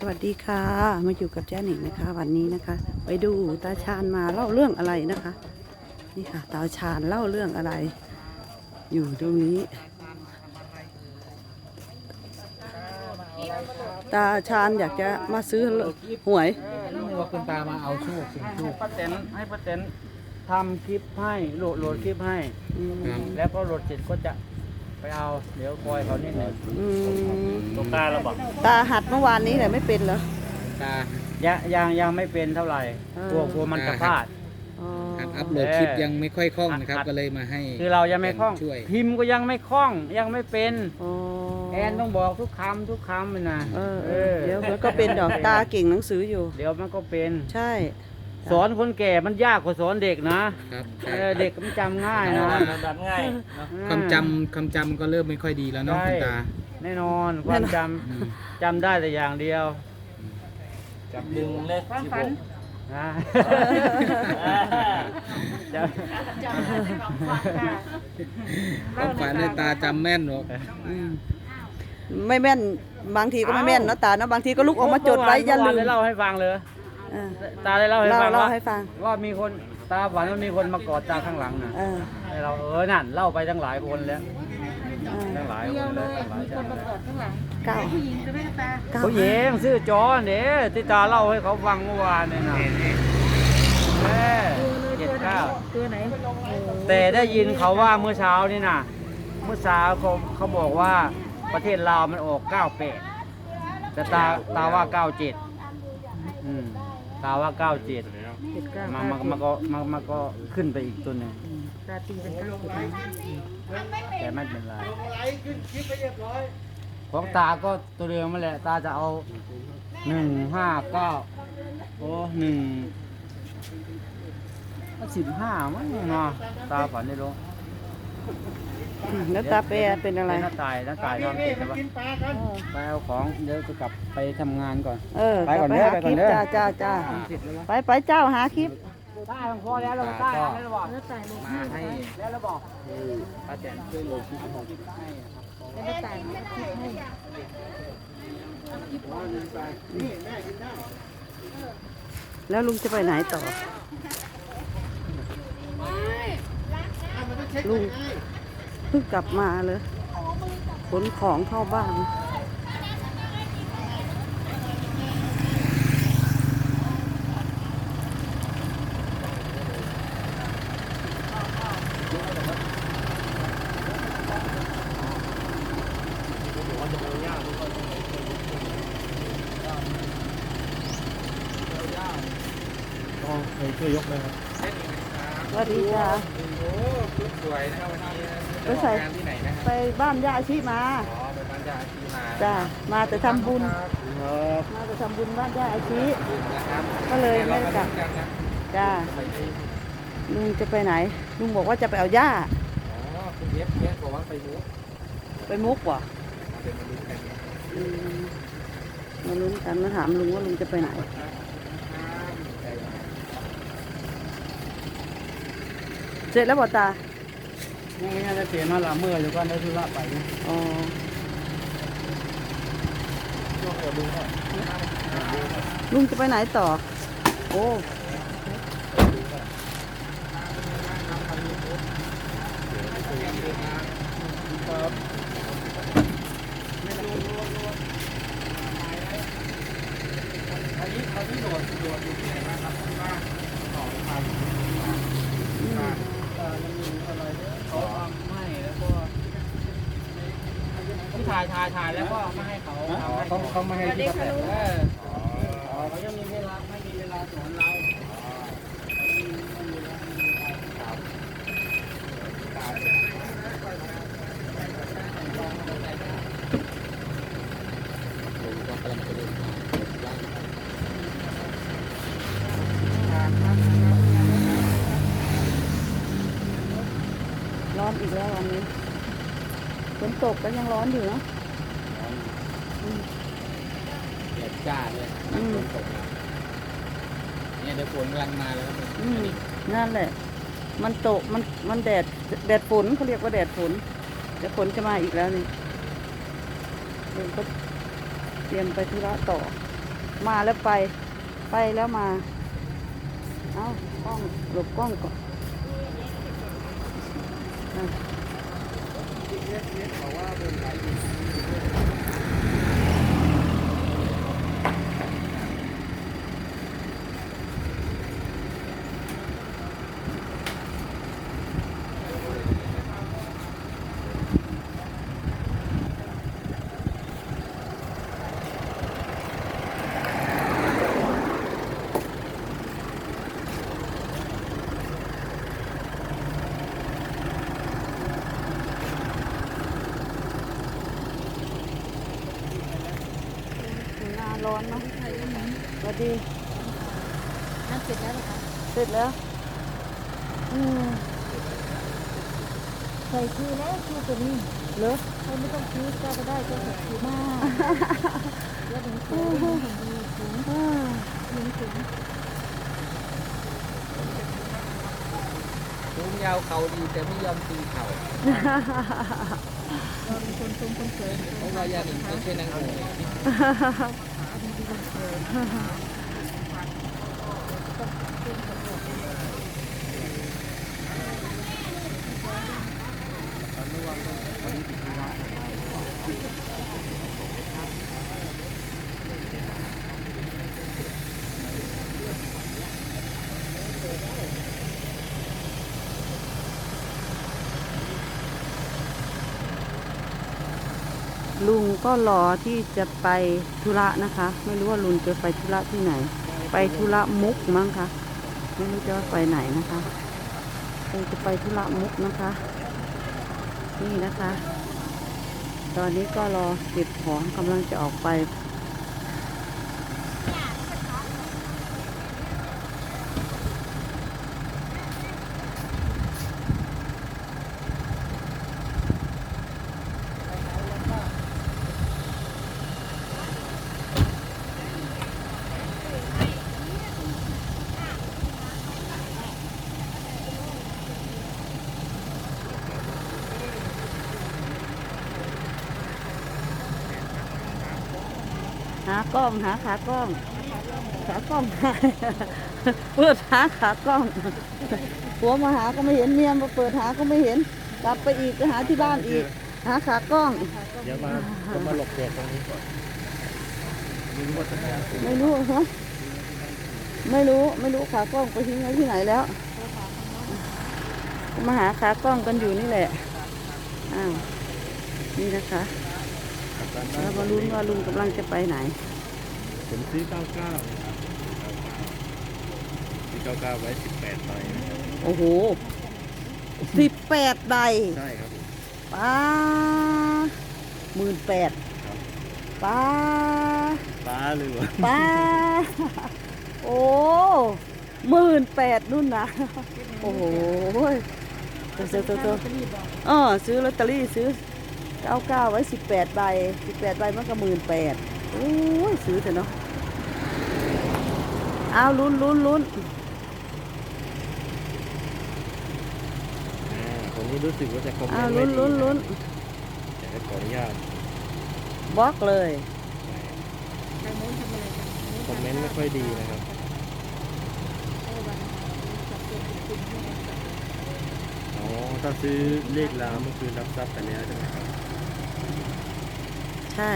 สวัสดีค่ะ มาอยู่กับแจ้หนิงนะคะ วันนี้นะคะ ไปดูตาชาญมาเล่าเรื่องอะไรนะคะ นี่ค่ะ ตาชาญเล่าเรื่องอะไร อยู่ตรงนี้ ตาชาญอยากจะมาซื้อหวยนึกว่าคุณตามาเอาโชคสิ่งโชคป้าแตนให้ป้าแตนทำคลิปให้โหลดโหลดคลิปให้อืมครับแล้วก็โหลดเสร็จก็จะ ไปเอา เดี๋ยวคอยเขานิดหนึ่งอืมตกตาเราบอกตาหัดเมื่อวานนี้แต่ไม่เป็นเหรอ ตา ยังยังยังไม่เป็นเท่าไหร่เออกลัวกลัวมันจะพลาด อ๋อหัดอัพโหลดคลิปยังไม่ค่อยคล่องนะครับหัด ก็เลยมาให้ คือเรายังไม่คล่อง ช่วย พิมพ์ก็ยังไม่คล่องยังไม่เป็น อ๋อแอนต้องบอกทุกคำทุกคำเลยนะเออเออเดี๋ยวมันก็เป็นดอกตาเก่งหนังสืออยู่ เดี๋ยวมันก็เป็น ใช่ สอนคนแก่มันยากกว่าสอนเด็กนะครับเออเด็กมันจำง่ายนะดับง่ายคำจำคำจำก็เริ่มไม่ค่อยดีแล้วเนาะใช่ คุณตาแน่นอนความจอืมำจำได้แต่อย่างเดียวจับดึงเลขสิบหกนะจะความฝันในตาจำแม่นหรอกอืมไม่แม่นบางทีก็ไม่แม่นเนาะตาเนาะบางทีก็ลุกออกมาจดไว้อย่าลืมเมื่วานได้เล่าให้ฟังเลย เออ ตาได้เล่าให้เล่าฟังเล่าว่าให้ฟัง ว่ามีคนตาฝันว่ามีคนมากอดตาข้างหลังนะเออให้เราเออนั่นเล่าไปตั้งหลายคนแล้วเออตั้งหลายคนแล้วตั้งหลายคนแล้วเก้าเก้าผู้หญิงชื่อจอเนี่ยที่ตาเล่าให้เขาฟังเมื่อวานเนี่ยนะแม่เจ็ดเก้า ตัวไหนแต่ได้ยินเขาว่าเมื่อเช้านี่นะเมื่อเช้าเขาเขาบอกว่าประเทศลาวมันออกเก้าแปดแต่ตาตาว่าเก้าเจ็ดอืม ตาว่าเก้าเจ็ดเจ็ดเก้ามันมันมันก็มันมันก็ขึ้นไปอีกตัวหนึ่งตาตีเป็นเก้าเจ็ดไหมแต่ไม่เป็นไรของตาก็ตัวเดิมมาแหละ ตาจะเอาหนึ่งห้าเก้าโอ้หนึ่งสิบห้ามั้งเนาะตาฝันได้ลง อืมแล้วตาเปยเป็นอะไรหน้าตายหน้าตายนอนติดใช่ปะไปเอาของเดี๋ยวจะกลับไปทำงานก่อน เออไปก่อนไปเด้อหาไปคก่อลินปเด้อ จ้าจ้าจ้าไปไปเจ้าหาคลิปตายพอแล้วเราตายแล้วบอกแล้วตายลงมาให้แล้วเราบอกป้าแตนช่วยโหลดคลิปให้แล้วตายมาคิดให้แล้วลุงจะไปไหนต่อ ลุงเพิ่งกลับมาเลยขนของเข้าบ้านช่วยยกเลยครับสวัสดีจ้าโอ้ชุด สวยนะครับวันนี้ไปใส่ งานที่ไหนนะฮะไปบ้านย่าอาชีมา อ๋อไปบ้านยาอาชีมาจ้ามาแต่ทำบุญ ครับมาแต่ทำบุญบ้านย่าอาชีนะครับก็เลยไม่ได้กลับเดี๋ยวเรามาลุ้นกันนะจ้าไปที่ลุงจะไปไหน ลุงบอกว่าจะไปเอาย่าอ๋อคุณเอฟเอฟบอกว่าไปรู้ไปมุกว่ะเอาเป็นมาลุ้นกันนะอืมมาลุ้นกันมาถามลุงว่าลุงจะไปไหนเสร็จแล้วบอกตา นี่ไงจะเสียมาละเมื่ออยู่ก็ได้ธุระไปนะอ๋อลุงจะไปไหนต่อ โอ้ เขาทำให้แล้วก็ที่ถ่ายถ่ายถ่าย แล้วก็ไม่ให้เขาอ๋อทำให้เขาเขามาให้ที่กาแฟเออเขายังมีเวลาไม่มีเวลาสอนเราร้อนอีกแล้ววันนี้ฝนตกก็ยังร้อนอยู่เนาะ เด็ดจ้าเลยอืมฝนตกแล้วเนี่ยเดี๋ยวฝนกำลังมาแล้วครับอืมนั่นแหละ มันตกมันมันแดดแดดฝนเขาเรียกว่าแดดฝนเดี๋ยวฝนจะมาอีกแล้วนี่ลุงก็เตรียมไปธุระต่อ มาแล้วไป ไปแล้วมา เอากล้องหลบกล้องก่อนอะหน้า ร้อนเนาะสวัสดีนั่นเสร็จแล้วเหรอคะเสร็จแล้ว อืมใส่คือแล้วคือตัวนี้เหรอเราไม่ต้องซื้อก็ได้ก็ใส่คือมากแล้วถึงสูงถึงดีสูงอ่าถึงสูงสูงยาวเขาดีแต่ไม่ยอมตีเข่าเราเป็นคนทรงคนสวยเพราะว่าอย่างหนึ่งไม่ใช่นางโง่ ลุ ลุงก็รอที่จะไปธุระนะคะ ไม่รู้ว่าลุงจะไปธุระที่ไหน ไปธุระมุกมั้งคะไม่รู้จะว่าไปไหนนะคะคงจะไปธุระมุกนะคะ นี่นะคะ ตอนนี้ก็รอเก็บของกำลังจะออกไป หากล้องหาขากล้อง ขากล้องหายเปิดหาขากล้องผัวมาหาก็ไม่เห็นเมียมาเปิดหาก็ไม่เห็นกลับไปอีกไปหาที่บ้านอีก หาขากล้อง เดี๋ยวมาจะมาหลบแดดตรงนี้ก่อนมีวัฒนธรรมไม่รู้ฮะไม่รู้ไม่รู้ขากล้องไปทิ้งไว้ที่ไหนแล้ว มาหาขากล้องกันอยู่นี่แหละอ้าวนี่นะคะ เรามาลุ้นว่าลุงกำลังจะไปไหน ผมซื้อ 99นะครับซื้อ99ไว้ 18ใบนะครับโอ้โหสิบแปดใบใช่ครับผมป้าหมื่นแปดป้าฟ้าหรือวะป้า โอ้หมื่นแปดนู่นนะโอ้โหเตัวเตัวเตัวเออซื้อลอตเตอรี่ซื้อ เก้าเก้าไว้สิบแปดใบสิบแปดใบมันก็หมื่นแปดโอ้ยซื้อเถอะเนาะเอาลุ้นลุ้นลุ้นอ่าผมนี่รู้สึกว่าจะคอมเมเอานต์ไม่ลุ้นดีลุ้นลุ้นแต่ก็ขออนุญาตบล็อกเลย ทางโน้นทำอะไรกันคอมเมนต์ไม่ค่อยดีนะครับอ๋อถ้าซื้อเลขล้ามันคือรับทรัพย์ไปแล้วใช่ไหมครับ ใช่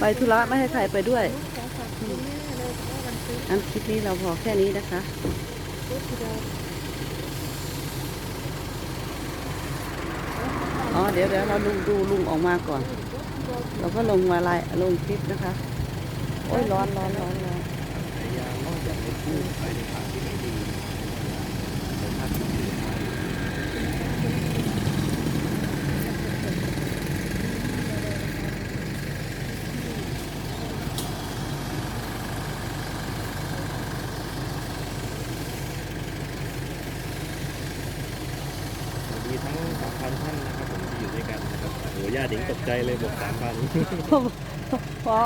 ไปธุระไม่ให้ใครไปด้วย อันคลิปนี้เราพอแค่นี้นะคะ อ๋อ เดี๋ยวเดี๋ยวเราดูดูลุงออกมาก่อน เราก็ลงมาไล่ลงคลิปนะคะ โอ้ยร้อนร้อนร้อนร้อน พยายามนอกจากไม่พูดไปในทางที่ไม่ดีแต่ถ้าคิดดีไป สวัสดีทั้งสามพันท่านนะครับผมที่อยู่ด้วยกันนะครับโอ้ยย่าหนิงตกใจเลยบอกสามพันฟ้า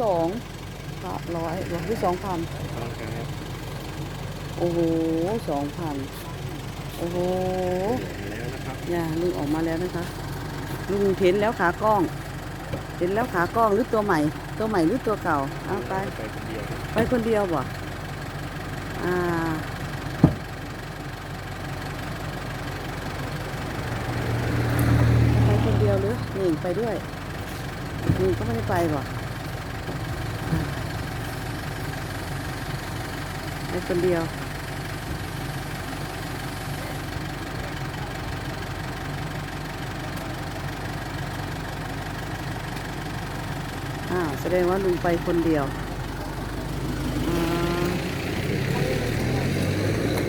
สองร้อยบอกที่สองพันครับโอ้โหสองพันโอ้โหแล้วนะครับอย่าลุงออกมาแล้วนะคะ ลุงเห็นแล้วขากล้อง เห็นแล้วขากล้องหรือตัวใหม่ ตัวใหม่หรือตัวเก่าเอาไป ไปคนเดียวครับไปคนเดียวบ่อ่า ไปคนเดียวหรือห นิงไปด้วยหนิงก็ไม่ได้ไปหรอกไปคนเดียวอ่าวแสดงว่าลุงไปคนเดียวอ่า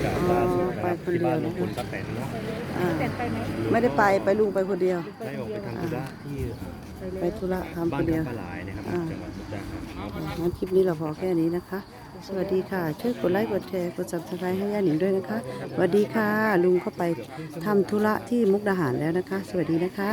กราบลาสุด ไป คนเดียวที่บ้านของคุณป้าแตนเนาะอ่าแต่ไปไหมไม่ได้ไปไปลุงไปคนเดียว ได้ออกไปทำธุระที่ไปธุระทำบ้าคนนเดียวทำปลาหลายนะครับอ่า จังหวัดมุกดาหารเนาะงั้นคลิปนี้เราพอแค่นี้นะคะ สวัสดีค่ะ ช่วยกดไลค์ กดแชร์ กด subscribe ให้ย่าหนิงด้วยนะคะ สวัสดีค่ะ ลุงเข้าไปทำธุระที่มุกดาหารแล้วนะคะ สวัสดีนะคะ